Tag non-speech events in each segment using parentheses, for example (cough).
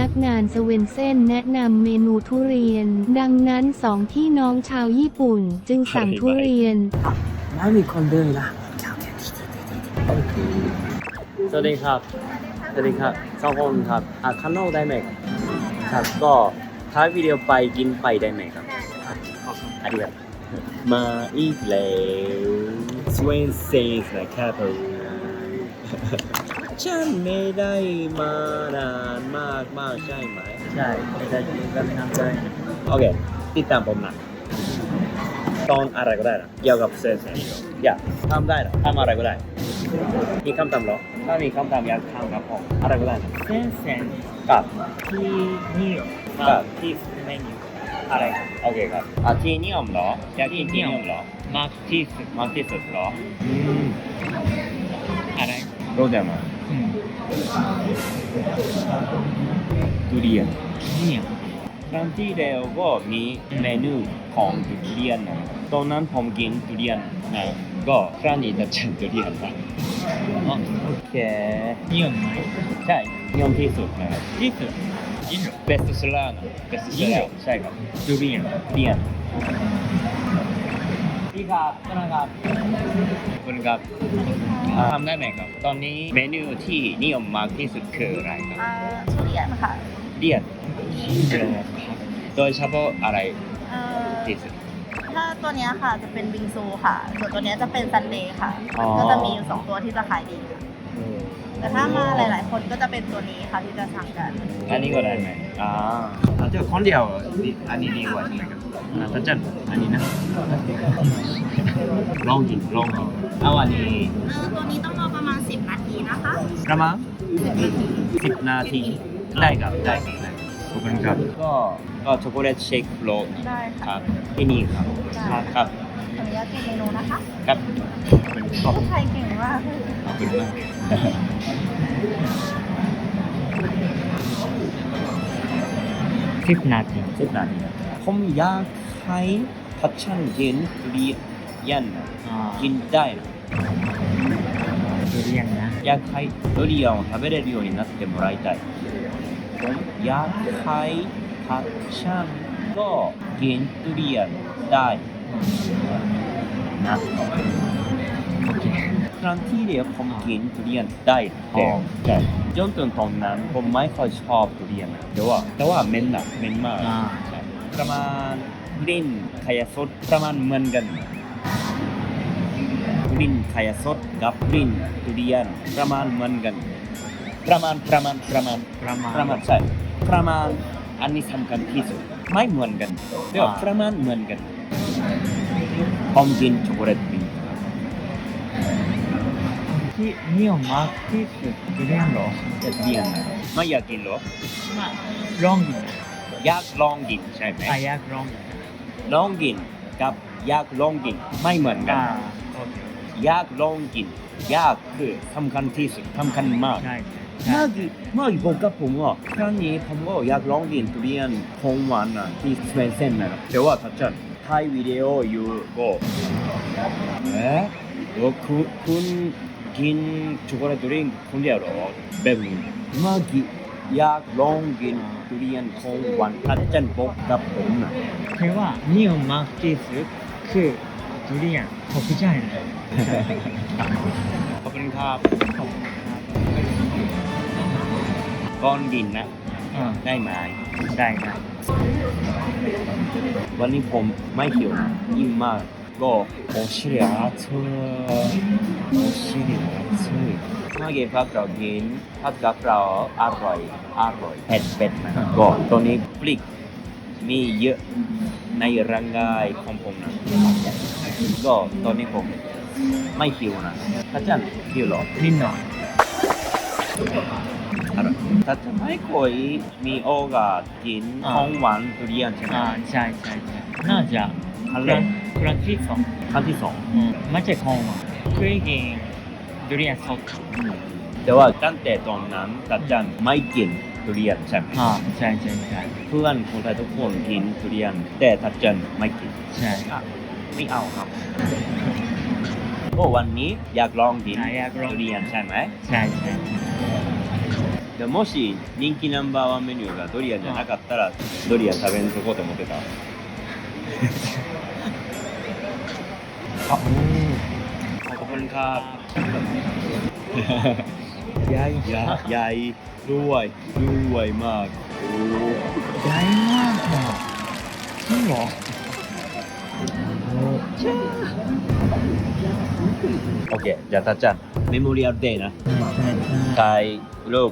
นักงานสเวนเซ่นแนะนำเมนูทุเรียน ดังนั้นสองพี่น้องชาวญี่ปุ่น จึงสั่งทุเรียน ไม่มีคนเดินละโอเคสวัสดีครับ สวัสดีครับสองคนครับอะข้างนอกได้ไหมครับก็ท้ายวิดีโอไปกินไปได้ไหมครับอันนี้ครับมาอีกแล้วสเวนเซนนะครับผม ฉันไม่ได้มานานมากมากๆใช่ไหม ใช่ไม่ได้กินก็ไม่ทำเลยโอเค ติดตามผมนะตอนอะไรก็ได้นะเกี่ยวกับเซนเซนอยากทำได้นะทำอะไรก็ได้ มีคำถามเหรอ ถ้ามีคำถามอยากถามครับผมอะไรก็ได้นะเส้นเส้นกับที่นิยมครับที่เมนูอะไรครับโอเคครับอะที่นิยมเหรออยากกินที่นิยมเหรอมากที่สุดมากที่สุดเหรออืมอะไรรู้ได้ไหมอืม ทุเรียนนิยมครั้งที่แล้วก็มีเมนูของทุเรียนนะตอนนั้นผมกินทุเรียนนะก็ครั้งนี้จะเจอทุเรียนนะอ๋อโอเคนิยมไหมใช่นิยมที่สุดนะครับที่สุดยินหรอเบสต์เซลเลอร์นะเบสต์เซลเลอร์ใช่ครับทุเรียนเรียนพี่ครับต้นครับขอบคุณครับอ่า ทำได้ไหมครับ ตอนนี้เมนูที่นิยมมากที่สุดคืออะไรครับอ่าทุเรียนค่ะเรียนโดยเฉพาะอะไรเอ่อที่สุด ถ้าตัวเนี้ยค่ะจะเป็นบิงซูค่ะ ส่วนตัวเนี้ยจะเป็นซันเดย์ค่ะ อ๋อ ก็จะมีอยู่สองตัวที่จะขายดีค่ะ แต่ถ้ามาหลาย ๆ คนก็จะเป็นตัวนี้ค่ะที่จะสั่งกัน อันนี้ก็ได้ไหมอ่าอาจจะคนเดียวดีอันนี้ดีกว่าใช่ไหมครับอ่าแต่จันอันนี้นะลองกินลองกินเอาอันนี้เออตัวนี้ต้องรอประมาณ 10 นาทีนะคะประมาณสิบนาทีได้ครับได้ครับได้ขอบคุณครับก็ก็ช็อกโกแลตเชคโรลได้คค่ะรับที่นี่ครับได้ครับ ครับ ขออนุญาตเก็บเมนูนะคะ ครับ ขอบคุณ ผู้ไทยเก่งมาก ขอบคุณมากสิบนาที สิบนาทีผมอยากให้ทัชชันกินทุเรียนนะ อ่า กินได้นะ ทุเรียนนะ อยากให้ทุเรียนを食べれるようになってもらいたいผมอยากให้ทัชชันก็กินทุเรียนได้ นะโอเคครั้งที่เดียวผมกินทุเรียนได้อ๋แต่อแต่จนถึงตอนนั้นผมไม่ค่อยชอบทุเรียนนะแต่ว่าแต่ว่าเหม็นนะเหม็นมากอ่าใช่ประมาณกลิ่นขยะสดประมาณเหมือนกันกลิ่นขยะสดกับกลิ่นทุเรียนประมาณเหมือนกัน ประมาณประมาณประมาณ ประมาณ ประมาณใช่ประมาณอันนี้สำคัญที่สุดไม่เหมือนกันเดี๋ยวอ่า ประมาณเหมือนกัน ผมกินช็อกโกแลตบินที่นิยมมากที่สุดเรียนหรอทุเรียนไม่อยากกินหรอไมาลองกินอยากลองกินใช่ไหมอยากลองกินลองกินกับอยากลองกินไม่เหมือนกันอยากลองกินอยากคือสำคัญที่สุดสำคัญมากใช่ใช่มากมากผมกับผมว่าครั้งนี้ผมก็อยากลองกินทุเรียนของหวานนะที่สเปนเซนนะครับแต่ว่าถ้าจะ ถ่ายวิดีโออยู่ก็เอ๊ะว่าคุณคุณกินช็อกโกแลตดริงก์คนเดียวเหรอแบบนี้มากอยากลองกินทุเรียนของหวานถ้าจะบอกกับผมนะคือว่านิยมมากที่สุดคือทุเรียนขอบคุณใจนะขอบคุณครับขอบคุณครับก้อนดินนะ อ่า ได้ไหมได้นะวันนี้ผมไม่หิวนะอิ่มมากก็โอชิริอาเธอโอชิริอาเธอเมื่อกี้พักเรากินผัดกะเพราอร่อยอร่อยเผ็ดเผ็ดนะครับก็ตอนนี้พริกมีเยอะในร่างกายของผมนะก็ตอนนี้ผมไม่หิวนะถ้าจันหิวเหรอ นิดหน่อย อะไรถ้าจะไม่ค่อยมีโอกาสกินของหวานทุเรียนใช่ไหมอ่าใช่ใช่ใช่น่าจะครั้งคแรรั้กงครั้งที่สองครั้งที่สองอืมไม่ใช่ของหวานเคยกินทุเรียนสดแต่ว่าตั้งแต่ตอนนั้นตัดจันไม่กินทุเรียนใช่ไหมอ่าใช่ใช่ใช่เพื่อนคนไทยทุกคนกินทุเรียน แต่ตัดจันไม่กิน ใช่อะไม่เอาครับก็วันนี้อยากลองกินอ่าอยากลอง ทุเรียนใช่ไหม ใช่ใช่ でもし人気ナンバーワンメニューがドリアンじゃなかったらドリアン食べんとこうと思ってたあขอบคุณครับ (laughs) ใหญ่ ใหญ่ใหญ่ด้วยด้วยมากโอ้ ใหญ่มากอ่ะจริงเหรอโอ้ โอเคじゃあたっちゃんメモリアルデーนะ ใช่ใช่ใช่ ถ่ายรูป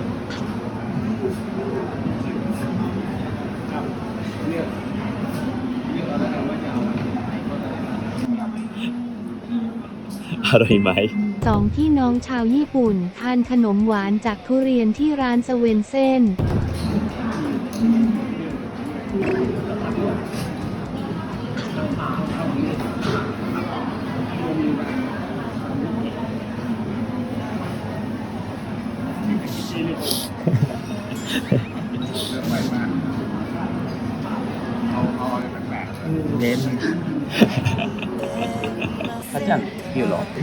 อร่อยไหมสองพี่น้องชาวญี่ปุ่นทานขนมหวานจากทุเรียนที่ร้านสเวนเซน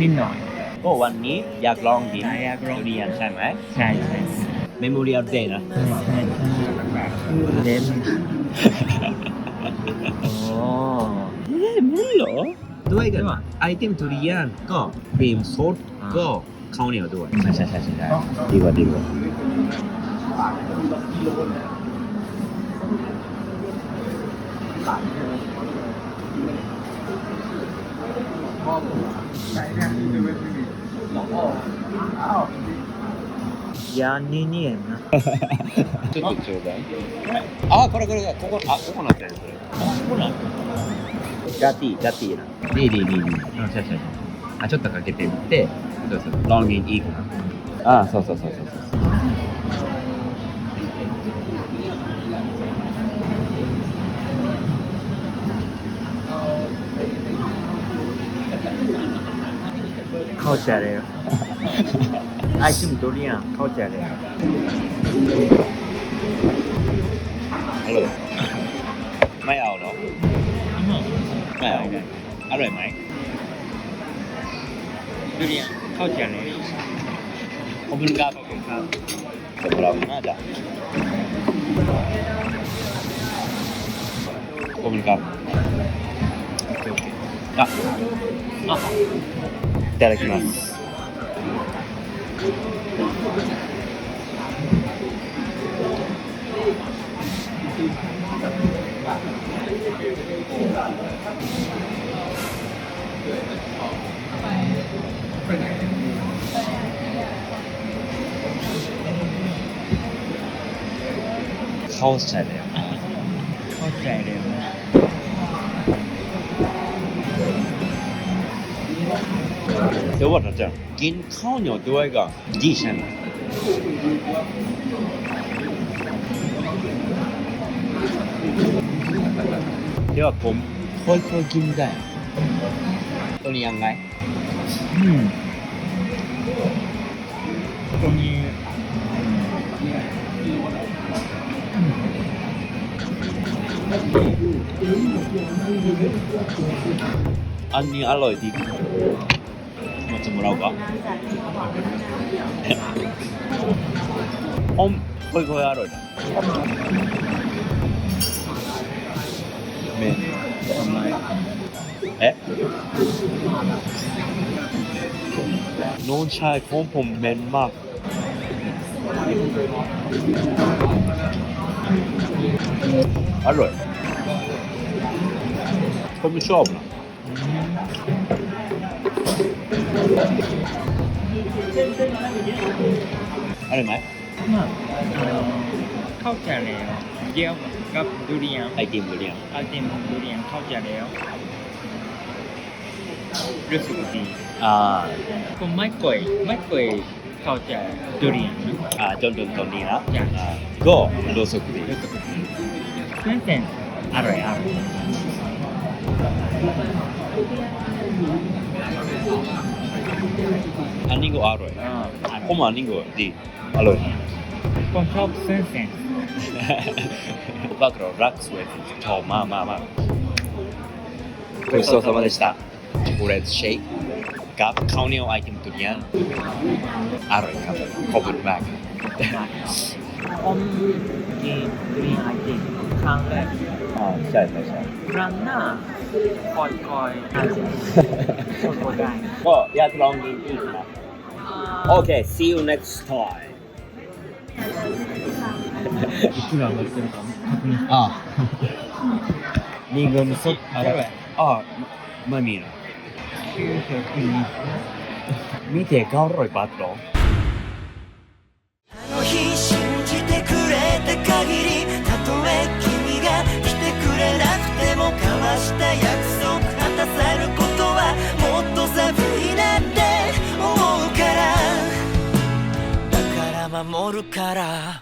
นิดหน่อยก็วันนี้อยากลองกินใช่อยากลองทุเรียนใช่ไหมใช่ใช่เมมโมรียลเดย์นะใช่ใช่ใช่เน้นโอ้เอ๊ะมึงเหรอด้วยกันไอเทมทุเรียนก็ครีมซดก็ข้าวเหนียวด้วยใช่ใช่ใช่ใช่ดีกว่าดีกว่ายานี่นี่ ヤニニエンな。ちょっとちょうだい。あ、これこれ、ここ、あ、ここなったやつ。ここなガティ、ガティな。リーリーリーリー。う、そうそうそう。あ、ちょっとかけてみて、そうそう、ロンギンいいかな。あ、そうそうそうそうそう。顔してれよ。 ไอ้ซึ่งตัวเนี้ยเข้าใจเลยอร่อยไม่เอาเนาะไม่เอาอร่อยไหมดูเนี่ยเข้าใจเลยขอบคุณครับขอบคุณครับสำหรับน่าจะขอบคุณครับโอะคโอเคอะอะいただきます倒しちゃうんだよ。 เดี๋ยวว่าจะกินข้าวเหนียวด้วยก็ดีใช่ไหมเดี๋ยวผมค่อยๆกินได้ตัวนี้ยังไงอืมตรงนี้อันนี้อร่อยดี ってもらおうか。ほん、こいこいアロイだ。め、เอ๊。ะน้องชายของผมเม็นมากอร่อยผมไชอบนะ อร่อยไหมมาเอ่อเข้าใจแล้วเกี่ยวกับทุเรียนไอติมหรือยังไอติมทุเรียนเข้าใจแล้วรู้สึกดีอ่าผมไม่เคยไม่เคยเขาจะดุเรียนอ่าจนถึงตรงนี้แล้วจ้ะอ่าก็รู้สึกดีเส้นเส้นอร่อยอร่อย อันนี้ก็อร่อย อ่าอร่อย ผมอันนี้ก็ดีอร่อย ผมชอบเส้นเส้น バクロラックスウェイ超まあまあまあごちそうさまでしたチョコレートシェイクกับข้าวเหนียวไอติมตัวเนี้ยอร่อยครับขอบคุณมาก ผมกินดุเรียนไอติมครั้งแรก อ่าใช่ใช่ใช่ ครั้งหน้าคอยคอยๆอาจจะคนได้ ก็อยากลองกิอีกนะโอเค see you next time อ่ามีเงินสดใช่ไหมอ๋อไม่มีนะมีแต่เก้าร้อยบาทหรอ 守るから。